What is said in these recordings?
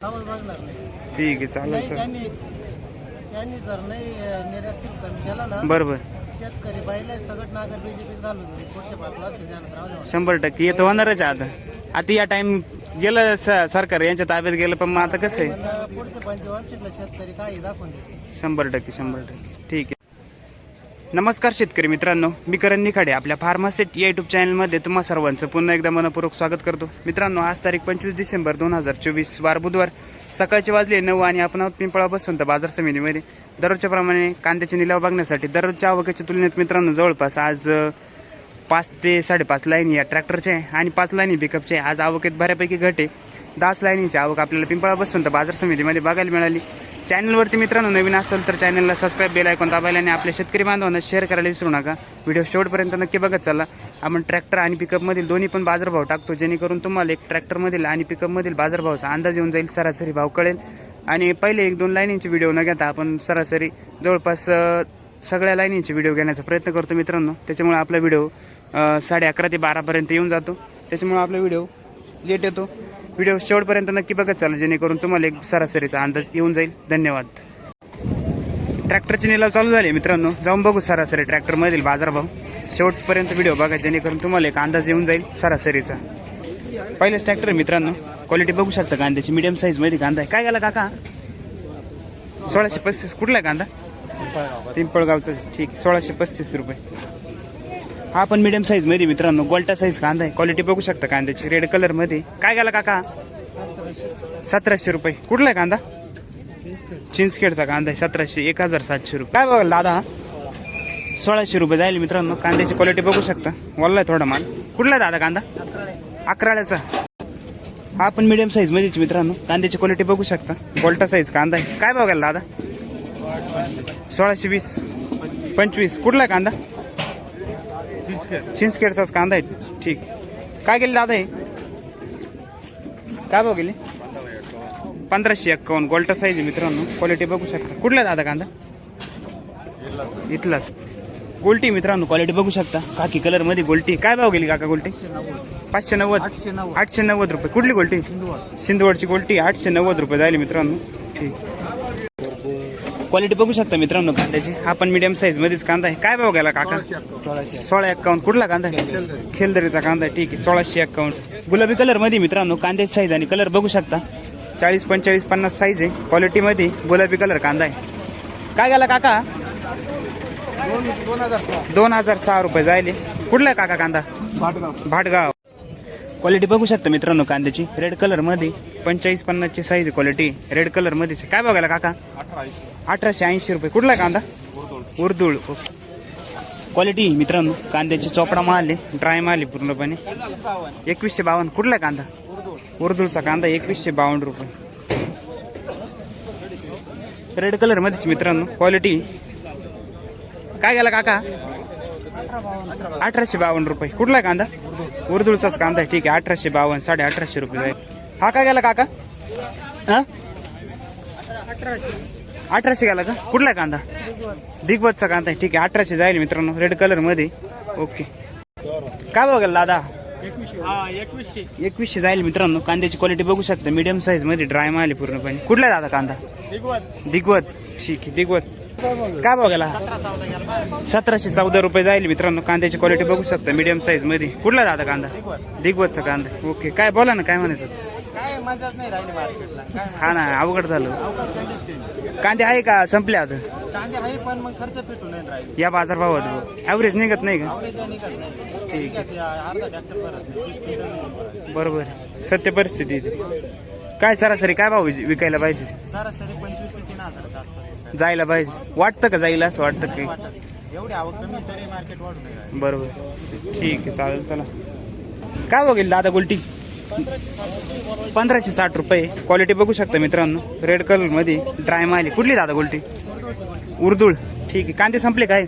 नाही. ठीक आहे चालेल नाही सर त्यांनी त्यांनी जर नाही अं, निर्यात कमी केला ना बरोबर. शेतकरी बाईला सगळं नागर बीजेपी घालून दिली. पुढचे पाच वर्ष ध्यानात राहू द्या. शंभर टक्के येतं होणारच आहे आता. आता या टाइम गेलं स- सरकार यांच्या ताब्यात गेलं पण मग आता कसं आहे? पण अं, पुढचे पंचवर्षीतला शेतकरी काही दाखवून शंभर टक्के शंभर टक्के. नमस्कार शेतकरी मित्रांनो मी करण निखाडे आपल्या फार्मासेट या युट्यूब चॅनलमध्ये तुम्हा सर्वांचं पुन्हा एकदा मनपूर्वक स्वागत करतो. मित्रांनो आज तारीख पंचवीस डिसेंबर दोन हजार चोवीस वार बुधवार सकाळचे वाजले नऊ आणि आपण आहोत पिंपळा बसवंत बाजार समितीमध्ये. दररोजच्या प्रमाणे कांद्याचे निलाव बघण्यासाठी दररोजच्या आवकेच्या तुलनेत मित्रांनो जवळपास आज पाच ते साडेपाच लाईनी या ट्रॅक्टरचे आहे आणि पाच लाईनी पिकअपचे आहे. आज आवकेत बऱ्यापैकी घटे आहे. दहाच लाईनीची आवक आपल्याला पिंपळा बसून तर बाजार समितीमध्ये बघायला मिळाली. चॅनलवरती मित्रांनो नवीन असेल तर चॅनलला सबस्क्राईब बेल ऐकून दाबायला आणि आपल्या शेतकरी बांधवांना शेअर करायला विसरू नका. व्हिडिओ शेवटपर्यंत नक्की बघत चला. आपण ट्रॅक्टर आणि पिकअपमधील दोन्ही पण बाजारभाव टाकतो. जेणेकरून तुम्हाला एक ट्रॅक्टरमधील आणि पिकअपमधील बाजारभावाचा अंदाज येऊन जाईल. सरासरी भाव कळेल. आणि पहिले एक दोन लाईनीचे व्हिडिओ न घेता आपण सरासरी जवळपास सगळ्या लाईनींचे व्हिडिओ घेण्याचा प्रयत्न करतो मित्रांनो. त्याच्यामुळे आपला व्हिडिओ साडे अकरा ते बारापर्यंत येऊन जातो. त्याच्यामुळे आपला व्हिडिओ लेट येतो. व्हिडिओ शेवटपर्यंत नक्की बघत चाला जेणेकरून तुम्हाला एक सरासरीचा अंदाज येऊन जाईल. धन्यवाद. ट्रॅक्टरचे निलाव चालू झाले मित्रांनो. जाऊन बघू सरासरी ट्रॅक्टरमधील बाजारभाव. शेवटपर्यंत व्हिडिओ बघा जेणेकरून तुम्हाला एक अंदाज येऊन जाईल सरासरीचा. पहिलेच ट्रॅक्टर मित्रांनो. क्वालिटी बघू शकता कांद्याची. मीडियम साईजमध्ये कांदा आहे. काय गेला काका? सोळाशे पस्तीस. कुठला आहे कांदा पिंपळगावचा. ठीक. सोळाशे पस्तीस रुपये. हा पण मीडियम साईजमध्ये मित्रांनो गोल्टा साईज कांदा आहे. क्वालिटी बघू शकता कांद्याची. रेड कलरमध्ये. काय गेला काका? सतराशे रुपये. कुठला आहे कांदा? चिंचखेडचा कांदा आहे. सतराशे एक हजार सातशे रुपये. काय बघा दादा? सोळाशे रुपये जाईल मित्रांनो. कांद्याची क्वालिटी बघू शकता. वल्ला थोडा माल. कुठला आहे दादा कांदा? अकराळ्याचा. हा पण मीडियम साईज मध्येच मित्रांनो. कांद्याची क्वालिटी बघू शकता. गोल्टा साईज कांदा आहे. काय बघायला दादा? सोळाशे वीस. पंचवीस. कुठला आहे कांदा चिंचखेडचाच कांदा आहे ठीक। काय गेले दादा हे काय भाव गेले पंधराशे एक्कावन्न गोल्टा साईज आहे मित्रांनो क्वालिटी बघू शकता कुठला आहे दादा कांदा इथलाच गोल्टी मित्रांनो क्वालिटी बघू शकता काकी कलरमध्ये गोल्टी काय भाव गेली काका गोल्टी पाचशे नव्वद आठशे नव्वद आठशे नव्वद रुपये कुठली गोल्टी सिंधवडची गोल्टी आठशे नव्वद रुपये झाली मित्रांनो ठीक। क्वालिटी बघू शकता मित्रांनो कांद्याची. हा पण मीडियम साईज मध्येच कांदा आहे. काय भाव गेला काका? सोळाशे सोळा एक्कावन्न. कुठला कांदा खेलदरीचा कांदा आहे. ठीक आहे. सोळाशे एक्कावन्न. गुलाबी कलरमध्ये मित्रांनो कांद्याची साईज आणि कलर बघू शकता. चाळीस पंचेचाळीस पन्नास साईज आहे. क्वालिटी मध्ये गुलाबी कलर कांदा आहे. काय गेला काका? दोन हजार सहा रुपये जायले. कुठला आहे काका कांदा? भाटगाव. भाटगाव. क्वालिटी बघू शकता मित्रांनो कांद्याची. रेड कलरमध्ये पंचेचाळीस पन्नासची साईज क्वालिटी रेड कलरमध्ये काय बघायला काका? अठराशे ऐंशी रुपये. कुठला कांदा? उर्दूळ क्वालिटी मित्रांनो कांद्याची चोपडा माल आहे ड्राय माल आहे पूर्णपणे. एकवीसशे बावन्न. कुठला कांदा? उर्दूळचा कांदा एकवीसशे बावन्न रुपये. रेड कलर मध्येच मित्रांनो क्वालिटी काय गेला काका? अठराशे बावन्न. रुपये. कुठला आहे कांदा? उर्दूळचाच कांदा आहे. ठीक आहे. अठराशे बावन्न साडे अठराशे रुपये जाईल हा काय गेला काका? हा? अठराशे गेला का? कुठला आहे कांदा? दिग्वतचा कांदा आहे. ठीक आहे. अठराशे जाईल मित्रांनो. रेड कलरमध्ये. ओके काय बघाल दादा? एकवीसशे. एकवीसशे जाईल मित्रांनो. कांद्याची क्वालिटी बघू शकता. मीडियम साईजमध्ये ड्राय माल पूर्णपणे. कुठला दादा कांदा? दिग्वत. ठीक आहे. दिग्वत. काय बघायला? सतराशे चौदा रुपये जाईल मित्रांनो कांद्याची क्वालिटी बघू शकता मीडियम साईजमध्ये. कुठला दादा कांदा? दिग्वतचा कांदा. ओके काय बोला ना काय म्हणायचं? हा ना अवघड झालं. कांदे आहे का? संपले आता? कांदे आहे पण मग खर्च पेटून नाही राहील. या बाजारभावात. ॲव्हरेज निघत नाही का? ठीक. बरोबर. सत्य परिस्थिती काय सरासरी काय भाव विक- विकायला पाहिजे सरासरी पंचवीस ते तीन हजाराच्या आसपास जायला पाहिजे. वाटतं का जाईल असं वाटतं की? वाटत एवढी आवक कमी तरी मार्केट वाढून नाही राहिलं. बरोबर. ठीक आहे चालेल चला. काय बघेल दादा गुलटी? पंधराशे साठ रुपये. क्वालिटी बघू शकता मित्रांनो. रेड कलरमध्ये ड्राय माल आहे. कुठली दादा गुलटी? उर्दूळ. ठीक आहे. कांदे संपले काय?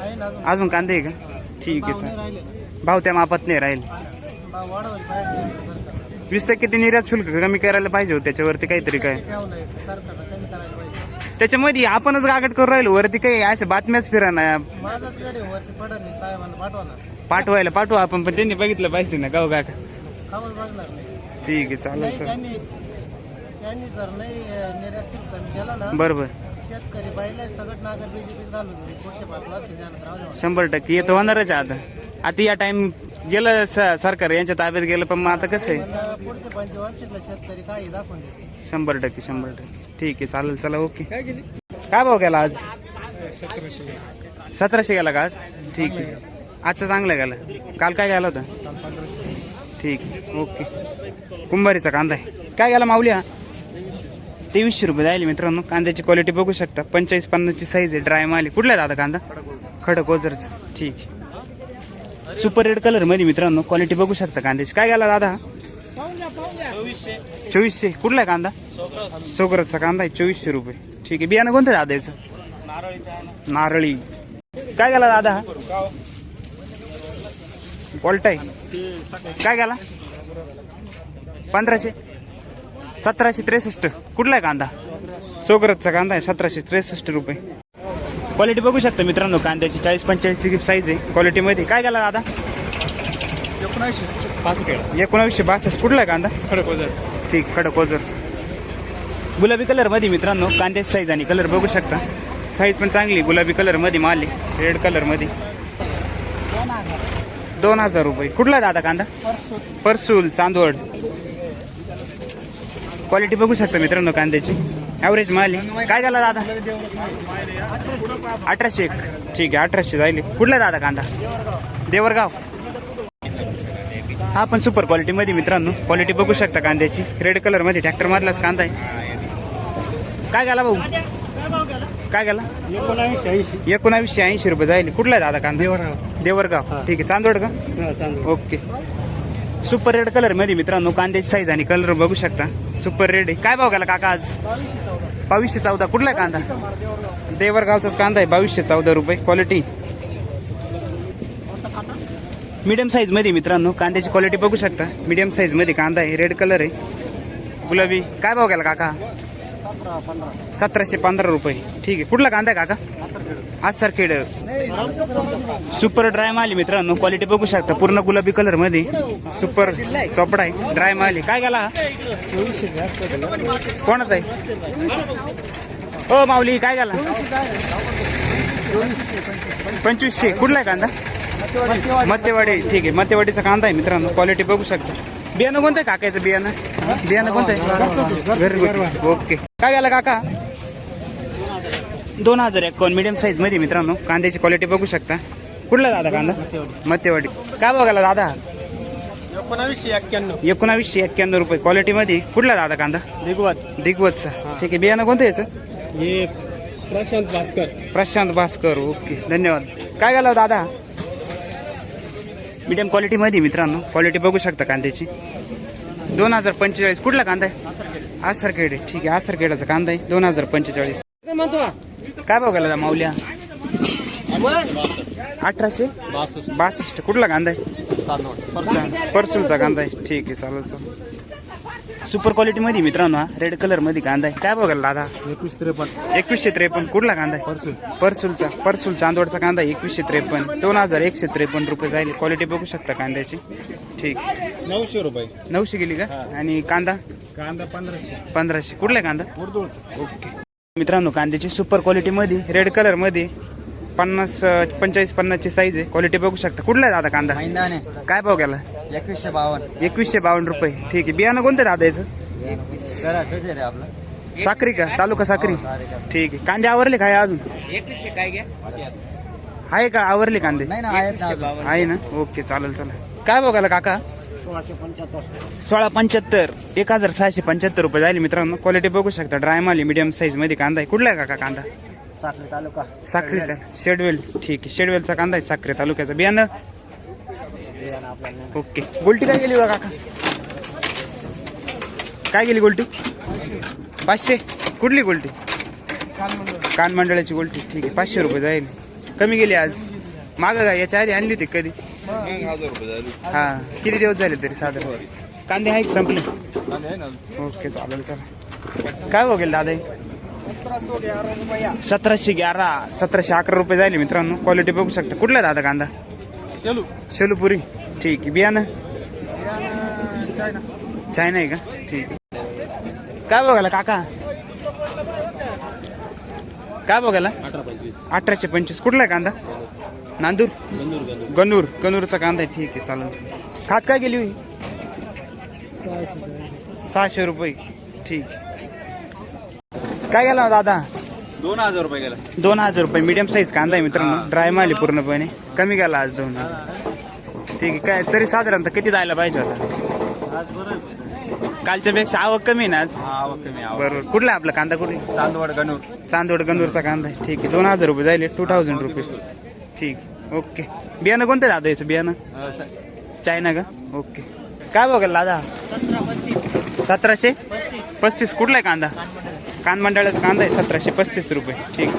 आहे ना अजून. अजून कांदे आहे का? ठीक आहे चालेल. राहिले भाव त्या मापात नाही राहील. भाव वाढवायला पाहिजे. वीस टक्के ते निर्यात शुल्क कमी करायला पाहिजे होतं त्याच्यावरती काहीतरी काय? ठेवलंय त्याच्यामध्ये आपणच गागट करून राहिलो. वरती काही अशा बातम्याच फिरा माझाच गाडी वरती पडत नाही साहेबांना पाठवा ना पाठवायला पाठवा आपण पण त्यांनी बघितलं पाहिजे ना गाव काका खावं बघणार नाही. ठीक आहे चालेल नाही सर त्यांनी त्यांनी जर नाही अं, निर्यात शुल्क कमी केला ना बरोबर. शेतकरी बाईला सगळं नागर बीजेपी घालून दिली पुढचे पाच वर्ष ध्यानात राहू द्या शंभर टक्के येतो होणारच आहे आता. आता या टाइम गेलं स- सरकार यांच्या ताब्यात गेलं पण मग आता कसं आहे? पण अं, पुढचे पंचवर्षीतला शेतकरी काही दाखवून देते शंभर टक्के शंभर टक्के. ठीक आहे चालेल चला ओके. काय भाव गेला आज? सतराशे गेला. का आज? ठीक आहे. आजचा चांगला गेला. काल काय गेला होता? ठीक ओके. कुंभारीचा कांदा आहे. काय गेला माऊली हा? तेवीसशे रुपये जाईल मित्रांनो. कांद्याची क्वालिटी बघू शकता. पंचेचाळीस पन्नासची साईज आहे. ड्राय माल कुठला आहे दादा कांदा? खडक ओझरच. ठीक सुपर रेड कलरमध्ये मित्रांनो क्वालिटी बघू शकता कांद्याची. काय गेला दादा? चोवीसशे. कुठला आहे कांदा सोगरतचा कांदा आहे चोवीसशे रुपये. ठीक आहे. बियाणं कोणतं दादा याचं? नारळी. काय गेला दादा हा? पॉल्टाय काय गेला? पंधराशे? सतराशे त्रेसष्ट. कुठला आहे कांदा? सोगरतचा कांदा आहे सतराशे त्रेसष्ट रुपये. क्वालिटी बघू शकता मित्रांनो कांद्याची चाळीस पंचेचाळीसची साईज आहे. क्वालिटीमध्ये काय गेला दादा? एकोणावीसशे बासष्ट. कुठला कांदा? ठीक खडक ओझर गुलाबी कलरमध्ये मित्रांनो कांद्याची साईज आणि कलर बघू शकता. साईज पण चांगली गुलाबी कलरमध्ये माल आहे. रेड कलरमध्ये दोन हजार रुपये. कुठला दादा कांदा? परसूल चांदवड. क्वालिटी बघू शकता मित्रांनो कांद्याची. ॲव्हरेज माल काय झाला दादा? अठराशे एक. ठीक आहे अठराशे जाईल. कुठला दादा कांदा? देवरगाव. हा पण सुपर क्वालिटी मध्ये मित्रांनो. क्वालिटी बघू शकता कांद्याची. रेड कलरमध्ये ट्रॅक्टर मधलाच कांदा आहे. काय गेला भाऊ? काय गेला? एकोणावीसशे ऐंशी एकोणावीसशे ऐंशी रुपये जाईल. कुठला आहे दादा कांदा? देवरगाव. ठीक आहे. चांदोड का? ओके. सुपर रेड कलरमध्ये मित्रांनो कांद्याची साईज आणि कलर बघू शकता. सुपर रेड आहे. काय भाव गेला काका आज? बावीसशे चौदा. कुठला आहे कांदा? देवरगावचाच कांदा आहे. बावीसशे चौदा रुपये. क्वालिटी मीडियम साईजमध्ये मित्रांनो कांद्याची क्वालिटी बघू शकता. मीडियम साईजमध्ये कांदा आहे रेड कलर आहे. गुलाबी. काय भाव गेला काका? सतराशे पंधरा रुपये. ठीक आहे. कुठला कांदा आहे काका? आज सर खेड. सुपर ड्राय माल मित्रांनो. क्वालिटी बघू शकता. पूर्ण गुलाबी कलरमध्ये. सुपर चोपडा आहे. ड्राय माल काय गेला? कोणाचा आहे? हो माऊली काय गेला? पंचवीसशे. कुठला आहे कांदा? मत्यवाडी ठीक आहे मत्यवाडीचा कांदा आहे मित्रांनो. क्वालिटी बघू शकता. बियाणं कोणतं आहे काकाचं बियाणं? बियाणं कोणतं आहे? घरगुती ओके काय गेला काका? दोन हजार एकावन्न. मीडियम साईजमध्ये मित्रांनो. कांद्याची क्वालिटी बघू शकता. कुठला दादा कांदा? मत्यवाडी काय बघायला दादा? एकोणावीसशे एक्क्याण्णव. एकोणावीसशे एक्क्याण्णव रुपये. क्वालिटी मध्ये कुठला दादा कांदा? दिगवत. दिग्वतचा. ठीक आहे. बियाणं कोणतं याचं? प्रशांत भास्कर. प्रशांत भास्कर. ओके धन्यवाद. काय गेला दादा? मीडियम क्वालिटी मध्ये मित्रांनो. क्वालिटी बघू शकता कांद्याची. दोन हजार पंचेचाळीस. कुठला कांदा आहे? आसरखेड आहे. ठीक आहे आसरखेडाचा कांदा आहे. दोन हजार पंचेचाळीस. काय गेला माऊल्या? अठराशे? बासष्ट. कुठला कांदा आहे? परसूलचा कांदा आहे. ठीक आहे चालेल चालेल. सुपर क्वालिटी मध्ये मित्रांनो हा. रेड कलरमध्ये कांदा आहे. काय बघायला दादा? एकवीस त्रेपन्न. एकवीसशे त्रेपन्न. कुठला कांदा आहे? परसूल. परसूलचा. परसूल चांदोडचा कांदा आहे एकवीसशे त्रेपन्न. दोन हजार एकशे त्रेपन्न रुपये जाईल. क्वालिटी बघू शकता कांद्याची. ठीक. नऊशे रुपये. नऊशे गेली का? आणि कांदा? कांदा पंधराशे. पंधराशे. कुठला कांदा? ओके. मित्रांनो कांद्याची सुपर क्वालिटी मध्ये रेड कलरमध्ये पन्नास पंचेचाळीस पन्नासची साईज आहे. क्वालिटी बघू शकता. कुठला आहे दादा कांदा? मैदान काय भाव गेला? एकवीसशे बावन्न. एकवीसशे बावन्न रुपये. ठीक आहे. बियाणं कोणतं दादा याचं? घराचंच आहे रे आपलं. साखरी का? तालुका साखरी. ठीक आहे. कांदे आवरले काय अजून आहे का? आवरले कांदे? नाही ना आहेत ना अजून. आहे ना? ओके चालेल चालेल. काय बघायला काका? सोळाशे पंच्याहत्तर सोळा पंच्याहत्तर. एक हजार सहाशे पंच्याहत्तर रुपये झाले मित्रांनो. क्वालिटी बघू शकता. ड्राय माली मीडियम साईजमध्ये कांदा आहे. कुठला आहे काका कांदा? साखरी तालुका. साखरी शेडवेल. ठीक आहे. शेडवेलचा कांदा आहे साखरे तालुक्याचा. बियाणं? ओके. गोल्टी काय गेली बघा काका? काय गेली गोल्टी? पाचशे. कुठली गोल्टी? कान मंडळाची गोल्टी. ठीक आहे. पाचशे रुपये जाईल. कमी गेली आज. माग का याच्या आधी आणली होती कधी? हा. किती दिवस झाले तरी साधारण? कांदे आहे संपले. ओके चालेल चालेल. काय बघेल दादा? सतराशे ग्यारा सतराशे अकरा रुपये झाले मित्रांनो. क्वालिटी बघू शकता. कुठला दादा कांदा? चलू शेलूपुरी. ठीक आहे. बियाणं? चायना आहे का? ठीक काय बघायला काका? काय बघायला? अठराशे पंचवीस. कुठला आहे कांदा? नांदूर. गणूर. गणूरचा कांदा आहे. ठीक आहे. चालेल. खात काय गेली होई? सहाशे. रुपये. ठीक काय गेला हो दादा? दोन हजार रुपये गेला. दोन हजार रुपये. मीडियम साईज कांदा आहे मित्रांनो. ड्राय माल आहे पूर्णपणे. कमी गेला आज दोन ठीक आहे. काय तरी साधारणतः किती जायला पाहिजे होता? आज बरं आहे. कालच्या पेक्षा आवक कमी आहे ना आज? कमी बरोबर कुठला आहे आपला कांदा कुठला चांदवड गणूर. चांदवड गंदूरचा कांदा आहे. ठीक आहे. दोन हजार रुपये जाईल टू थाउजंड रुपीज ठीक ओके बियाणं कोणतं दादा याचं? बियाणं? चायना का? ओके काय बघाल दादा? सतराशे? पस्तीस. कुठला आहे कांदा? कान मंडळाचा कांदा आहे सतराशे पस्तीस रुपये. ठीक.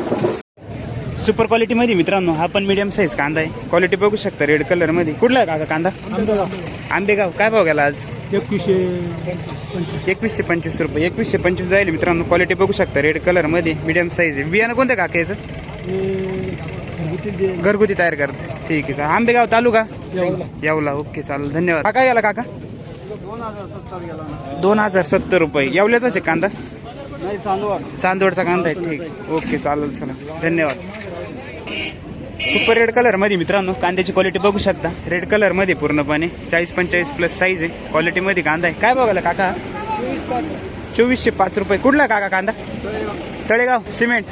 सुपर क्वालिटीमध्ये मित्रांनो हा पण मीडियम साईज कांदा आहे. क्वालिटी बघू शकता रेड कलरमध्ये कुठला आहे काका कांदा? आंबेगाव. काय बघायला आज? एकवीसशे पंचवीस. रुपये. एकवीसशे पंचवीस जाईल मित्रांनो क्वालिटी बघू शकता रेड कलरमध्ये मीडियम साईज आहे. बियाणं कोणत्या काका याचं? घरगुती तयार करत. ठीक आहे. आंबेगाव तालुका? येवला. ओके चालेल. धन्यवाद. काय गेला काका? दोन हजार सत्तर गेला ना दोन हजार सत्तर रुपये. येवल्याचाच आहे कांदा? चांदवडचा कांदा आहे ठीक. ओके चालेल चला. धन्यवाद. सुपर रेड कलरमध्ये मित्रांनो कांद्याची क्वालिटी बघू शकता. रेड कलरमध्ये पूर्णपणे चाळीस पंचेचाळीस प्लस साईज आहे. क्वालिटी मध्ये कांदा आहे. काय बघायला काका? चोवीसशे पाच रुपये. कुठला काका कांदा? तळेगाव. सिमेंट.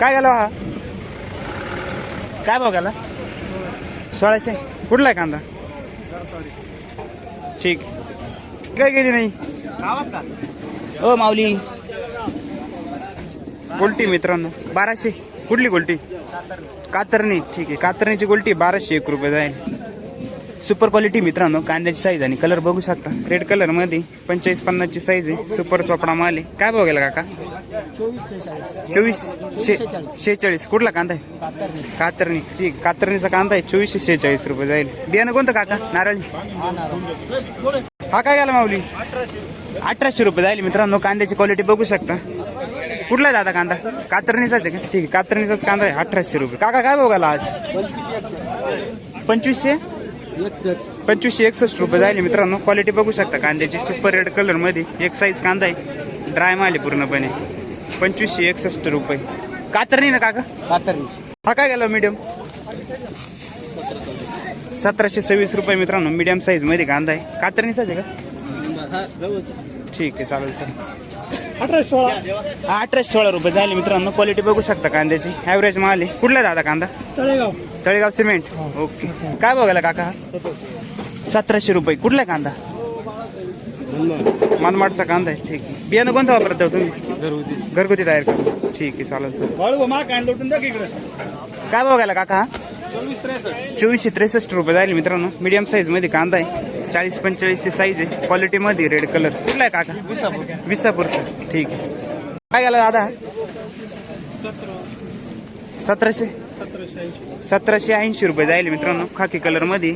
काय गेला हा? काय बघायला? सोळाशे. कुठला आहे कांदा? ठीक. काय गेली नाही? ओ माऊली. गोल्टी मित्रांनो बाराशे. कुठली गोल्टी? कातरणी. ठीक आहे कातरणीची गोल्टी बाराशे एक रुपये जाईल. सुपर क्वालिटी मित्रांनो कांद्याची साईज आणि कलर बघू शकता. रेड कलरमध्ये पंचेचाळीस पन्नासची साईज आहे. सुपर चोपडा माल आहे. काय बघायला काका? चोवीस शेहेचाळीस. कुठला कांदा आहे? कातरणी. ठीक कातरणीचा कांदा आहे. चोवीसशे शेहेचाळीस रुपये जाईल. बियाणं कोणतं काका? नारळी. हा काय गेला माऊली? अठराशे रुपये जाईल मित्रांनो कांद्याची क्वालिटी बघू शकता. कुठला दादा कांदा? कातरणीचाच आहे का? ठीक आहे कातरणीचाच कांदा आहे अठराशे रुपये. काका काय बघायला आज? पंचवीसशे? पंचवीसशे एकसष्ट रुपये जाईल मित्रांनो. क्वालिटी बघू शकता कांद्याची सुपर रेड कलरमध्ये. एक साईज कांदा आहे. ड्राय माल आहे पूर्णपणे. पंचवीसशे एकसष्ट रुपये. कातरणी ना काका? कातरणी. हा काय गेला मीडियम सतराशे सव्वीस रुपये मित्रांनो मीडियम साईजमध्ये कांदा आहे. कातरणीचाच आहे का? ठीक आहे चालेल सर अठराशे सोळा. हा अठराशे सोळा रुपये झाले मित्रांनो. क्वालिटी बघू शकता कांद्याची. ॲव्हरेज माल आहे. कुठला आहे दादा कांदा? तळेगाव. तळेगाव सिमेंट. ओके. काय बघायला काका? सतराशे रुपये. कुठला आहे कांदा? मनमाडचा कांदा आहे. ठीक आहे. बियाणं कोणतं वापरत आहे तुम्ही? घरगुती. तयार करतो ठीक आहे चालेल सर काय बघायला काका? चोवीस त्रेसष्ट. चोवीसशे त्रेसष्ट रुपये जाईल मित्रांनो. मीडियम साईजमध्ये कांदा आहे. चाळीस पंचेचाळीसची साईज आहे. क्वालिटी मध्ये रेड कलर कुठला आहे काका? विसापूरचा. ठीक आहे. काय गेला दादा? सतराशे? सतराशे ऐंशी सतराशे ऐंशी रुपये जाईल मित्रांनो. खाकी कलरमध्ये.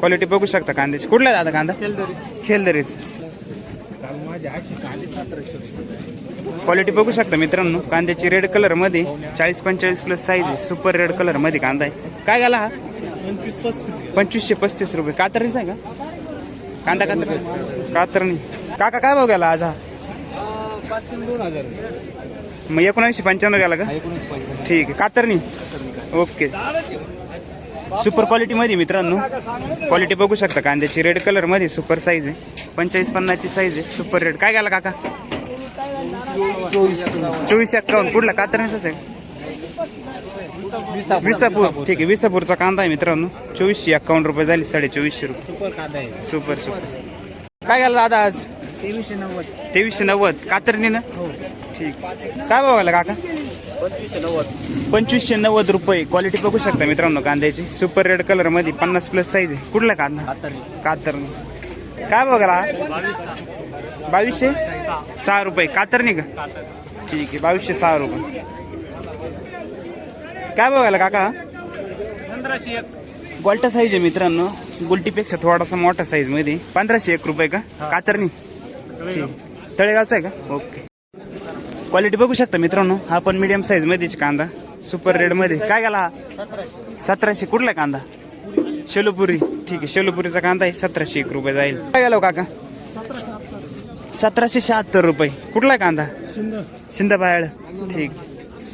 क्वालिटी बघू शकता कांद्याची. कुठला आहे दादा कांदा? खेलदरीत. क्वालिटी बघू शकता मित्रांनो. कांद्याची रेड कलरमध्ये. चाळीस पंचेचाळीस प्लस साईज आहे. सुपर रेड कलरमध्ये कांदा आहे. काय गेला हा? पंचवीस पस्तीस पंचवीसशे पस्तीस रुपये. कातरीचा आहे का? कांदा कातर कातरणी. काका काय भाव गेला आज हा? पाच किलो दोन हजार मग एकोणऐंशी पंच्याण्णव गेला का? एकोणीस ठीक आहे. कातरणी. ओके. सुपर क्वालिटी मध्ये मित्रांनो. क्वालिटी बघू शकता. कांद्याची रेड कलरमध्ये सुपर साईज आहे. पंचेचाळीस पन्नासची साईज आहे. सुपर रेड काय गेला काका? चोवीस एक्कावन्न कुठला? कातरणीचाच आहे. विसापूर. ठीक आहे विसापूरचा कांदा आहे मित्रांनो. चोवीसशे एक्कावन्न रुपये झाले साडे चोवीसशे रुपये. सुपर कांदा आहे. Super super. काय गेला दादा आज? तेवीसशे नव्वद. तेवीसशे नव्वद. कातरणीनं? हो. ठीक. काय बघायला काका? पंचवीसशे नव्वद. पंचवीसशे नव्वद रुपये. क्वालिटी बघू शकता मित्रांनो कांद्याची. सुपर रेड कलरमध्ये पन्नास प्लस साईज आहे. कुठला कांदा? कातरणी. कातरणी. काय बघायला बावीसशे? सहा. रुपये. कातरणी का? ठीक आहे बावीसशे सहा रुपये. काय बघायला काका? पंधराशे एक. गोल्टा साईज आहे मित्रांनो. गुलटीपेक्षा थोडासा मोठा साईजमध्ये. पंधराशे एक रुपये का? कातरणी. ठीक. तळेगावचा आहे का? ओके. क्वालिटी बघू शकता मित्रांनो. हा पण मीडियम साईज मध्येच कांदा. सुपर रेडमध्ये. काय गेला? हा? सतराशे. कुठला कांदा? शेलोपुरी. ठीक आहे. शेलोपुरीचा कांदा आहे. सतराशे एक रुपये जाईल. काय गेलो काका? सतराशे शहात्तर रुपये. कुठला आहे कांदा? शिंद. शिंद बाळ ठीक.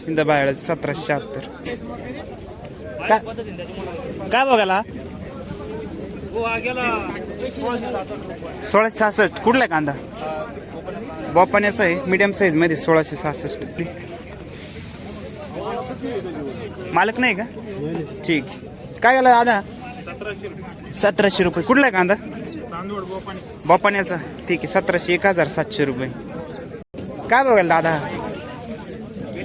शिंद बाळ सतराशे शहात्तर. काय बघायला? सोळाशे सहासष्ट. कुठला आहे कांदा? बोपाण्याचा आहे मीडियम साईजमध्ये सोळाशे सहासष्ट. मालक नाही का? ठीक. काय गेला दादा? सतराशे रुपये. कुठला आहे कांदा? बोपाण्याचा. ठीक आहे सतराशे एक हजार सातशे रुपये. काय बघाल दादा?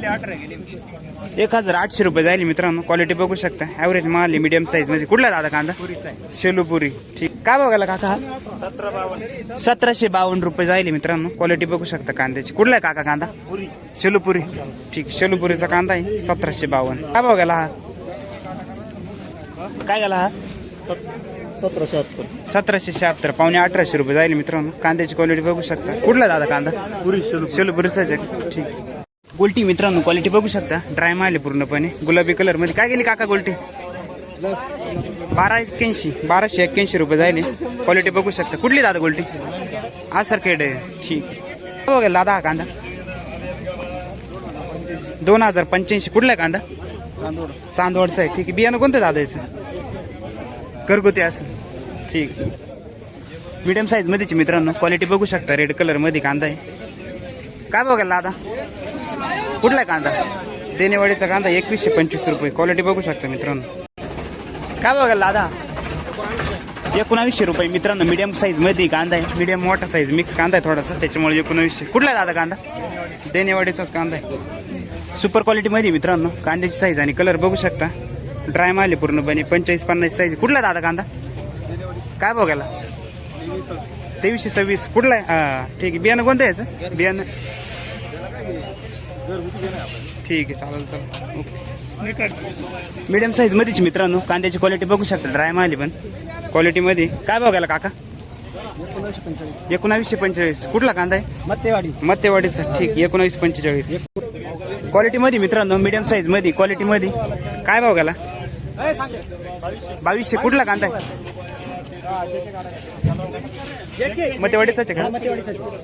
एक हजार आठशे रुपये जाईल मित्रांनो. क्वालिटी बघू शकता. ॲव्हरेज माल मीडियम साईजमध्ये. कुठला दादा कांदा? शेलूपुरी. ठीक. काय बघायला काका सतराशे बावन्न रुपये जाईल मित्रांनो. क्वालिटी बघू शकता कांद्याची. कुठला आहे काका कांदा? शेलूपुरी. ठीक. शेलूपुरीचा कांदा आहे. सतराशे बावन्न. काय बघायला हा? काय झाला हा? सतराशे शहात्तर. पावणे अठराशे रुपये जाईल मित्रांनो. कांद्याची क्वालिटी बघू शकता. कुठला दादा कांदा? पुरी शेलू शेलूपुरीचाच आहे ठीक. गोल्टी मित्रांनो क्वालिटी बघू शकता. ड्राय माल आहे पूर्णपणे. गुलाबी कलरमध्ये. काय गेली काका गोल्टी? बारा एक्क्याऐंशी. बाराशे एक्क्याऐंशी रुपये जायले क्वालिटी बघू शकता. कुठली दादा गोल्टी? हा सर खेड आहे. ठीक. हो बघा दादा हा कांदा. दोन हजार पंच्याऐंशी. कुठला कांदा? चांदवडचा आहे. ठीक आहे. बियाणं कोणतं दादा याचं? घरगुती असं. ठीक. मिडियम साईजमध्येची मित्रांनो. क्वालिटी बघू शकता. रेड कलरमध्ये कांदा आहे. काय बघायला दादा? कुठला कांदा? देनेवाडीचा कांदा एकवीसशे पंचवीस रुपये. क्वालिटी बघू शकता मित्रांनो. काय बघायला दादा? एकोणावीसशे रुपये मित्रांनो मीडियम साईजमध्ये कांदा आहे. मीडियम मोठा साईज मिक्स कांदा आहे थोडासा. त्याच्यामुळे एकोणावीसशे. कुठला दादा कांदा? देनेवाडीचाच कांदा आहे. सुपर क्वालिटी मध्ये मित्रांनो कांद्याची साईज आणि कलर बघू शकता. ड्राय माल पूर्णपणे पंचेचाळीस पन्नास साईज कुठला दादा कांदा? काय बघायला? तेवीसशे सव्वीस. कुठला आहे? हा ठीक आहे. बियाणं कोणतं आहे याचं? बियाणं. ठीक आहे चालेल चालेल. ओके. मीडियम साईज मध्येच मित्रांनो. कांद्याची क्वालिटी बघू शकता ड्राय माली पण. क्वालिटी मध्ये. काय बघायला काका? एकोणावीसशे पंचेचाळीस. कुठला कांदा आहे? मत्तेवाडी. मत्तेवाडीचा. ठीक एकोणावीस पंचेचाळीस. क्वालिटी मध्ये मित्रांनो मीडियम साईजमध्ये क्वालिटी मध्ये. काय भाव गेला? बावीसशे. कुठला कांदा आहे? मतेवाडीचाच आहे का?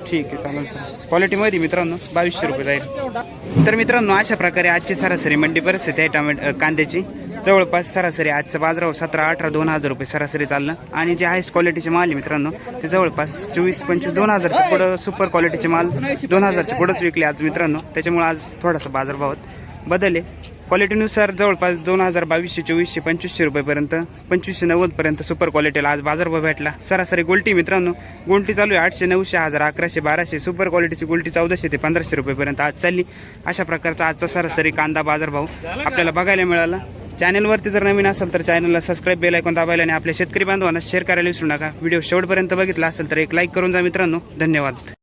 ठीक आहे चालेल चालेल. क्वालिटीमध्ये मित्रांनो बावीसशे रुपये जाईल. तर मित्रांनो अशा प्रकारे आजची सरासरी मंडी परिस्थिती आहे टमॅट कांद्याची. जवळपास सरासरी आजचा बाजारावर सतरा अठरा दोन हजार रुपये सरासरी चाललं. आणि जे हायस्ट क्वालिटीचे माल आहे मित्रांनो ते जवळपास चोवीस पंचवीस दोन हजारच्या पुढं सुपर क्वालिटीचे माल दोन हजारच्या पुढंच विकले आज मित्रांनो. त्याच्यामुळे आज थोडासा बाजारभावात बदल आहे क्वालिटीनुसार जवळपास दोन हजार बावीसशे चोवीसशे पंचवीसशे रुपयेपर्यंत पंचवीसशे नव्वदपर्यंत सुपर क्वालिटीला आज बाजारभाव भेटला. सरासरी गोल्टी मित्रांनो गोल्टी चालू आहे आठशे नऊशे हजार अकराशे बाराशे. सुपर क्वालिटीची गोल्टी चौदाशे ते पंधराशे रुपयेपर्यंत आज चालली. अशा प्रकारचा आजचा सरासरी कांदा बाजारभाव आपल्याला बघायला मिळाला. चॅनलवरती जर नवीन असेल तर चॅनलला सबस्क्राईब बेल ऐकून दाबायला आणि आपल्या शेतकरी बांधवांना शेअर करायला विसरू नका. व्हिडिओ शेवटपर्यंत बघितला असेल तर एक लाईक करून जा मित्रांनो. धन्यवाद.